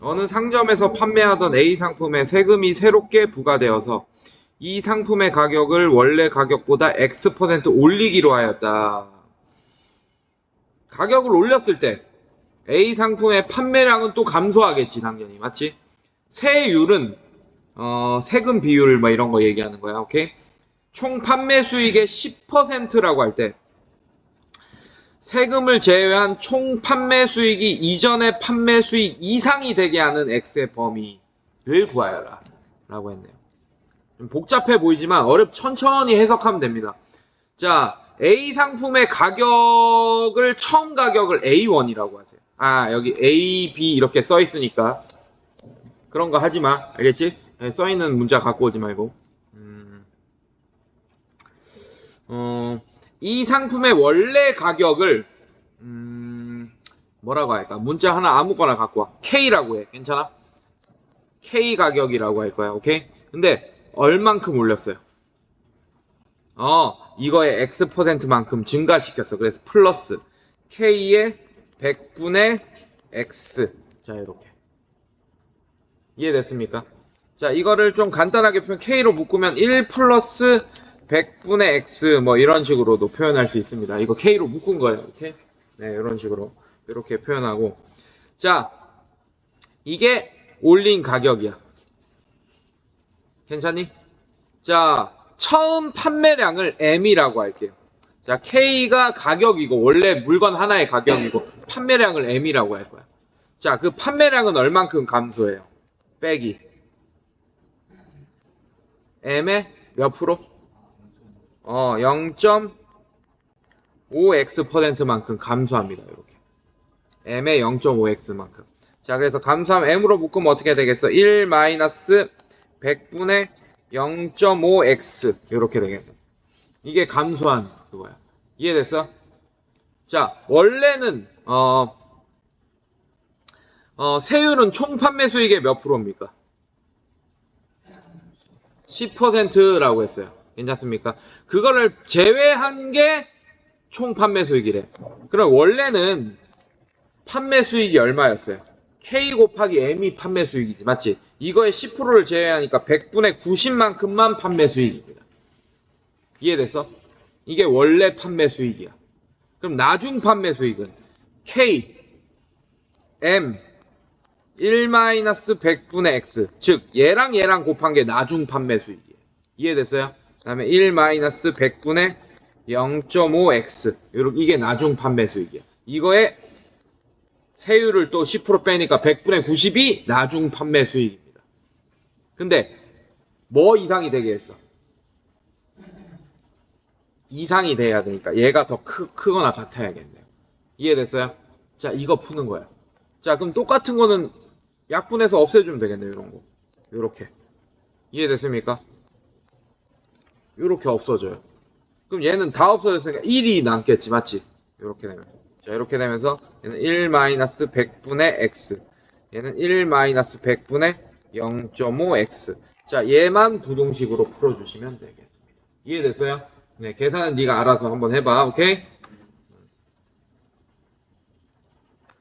어느 상점에서 판매하던 A 상품에 세금이 새롭게 부과되어서 이 상품의 가격을 원래 가격보다 X% 올리기로 하였다. 가격을 올렸을 때 A 상품의 판매량은 또 감소하겠지 당연히 맞지? 세율은 어, 세금 비율 뭐 이런 거 얘기하는 거야 오케이? 총 판매 수익의 10%라고 할 때 세금을 제외한 총 판매 수익이 이전의 판매 수익 이상이 되게 하는 X의 범위를 구하여라 라고 했네요. 좀 복잡해 보이지만 어렵 천천히 해석하면 됩니다. 자, A 상품의 가격을 처음 가격을 A1이라고 하세요. 아, 여기 A, B 이렇게 써 있으니까 그런 거 하지 마. 알겠지? 네, 써 있는 문자 갖고 오지 말고. 음, 어, 이 상품의 원래 가격을 음, 뭐라고 할까? 문자 하나 아무거나 갖고 와. K라고 해. 괜찮아? K 가격이라고 할 거야. 오케이? 근데 얼만큼 올렸어요? 어, 이거의 X%만큼 증가시켰어. 그래서 플러스 K의 100분의 X. 자, 이렇게. 이해됐습니까? 자, 이거를 좀 간단하게 표현, K로 묶으면 1 플러스 100분의 X, 뭐 이런 식으로도 표현할 수 있습니다. 이거 K로 묶은 거예요. 이렇게. 네, 이런 식으로. 이렇게 표현하고. 자, 이게 올린 가격이야. 괜찮니? 자, 처음 판매량을 M이라고 할게요. 자, K가 가격이고, 원래 물건 하나의 가격이고, 판매량을 M이라고 할 거야. 자, 그 판매량은 얼만큼 감소해요? 빼기. M의 몇 프로? 어, 0.5x%만큼 감소합니다. 이렇게. M의 0.5x만큼. 자, 그래서 감소하면 M으로 묶으면 어떻게 되겠어? 1 마이너스 100분의 0.5x. 이렇게 되겠네. 이게 감소한 그거야. 이해됐어? 자, 원래는, 어, 어, 세율은 총 판매 수익의 몇 프로입니까? 10%라고 했어요. 괜찮습니까? 그거를 제외한 게 총 판매 수익이래. 그럼 원래는 판매 수익이 얼마였어요? K 곱하기 M이 판매 수익이지. 맞지? 이거의 10%를 제외하니까 100분의 90만큼만 판매 수익입니다. 이해됐어? 이게 원래 판매 수익이야. 그럼 나중 판매 수익은 K, M, 1-100분의 X. 즉, 얘랑 얘랑 곱한 게 나중 판매 수익이에요. 이해됐어요? 그 다음에 1-100분의 0.5x. 요렇게 이게 나중 판매 수익이야. 이거에 세율을 또 10% 빼니까 100분의 90이 나중 판매 수익입니다. 근데 뭐 이상이 되게 했어? 이상이 돼야 되니까 얘가 더 크, 크거나 같아야겠네요. 이해됐어요? 자, 이거 푸는 거야. 자, 그럼 똑같은 거는 약분해서 없애주면 되겠네요, 이런 거. 요렇게. 이해됐습니까? 요렇게 없어져요. 그럼 얘는 다 없어졌으니까 1이 남겠지, 맞지? 요렇게 되면. 자, 이렇게 되면서 얘는 1-100분의 x. 얘는 1-100분의 0.5x. 자, 얘만 부동식으로 풀어주시면 되겠습니다. 이해됐어요? 네, 계산은 네가 알아서 한번 해봐, 오케이?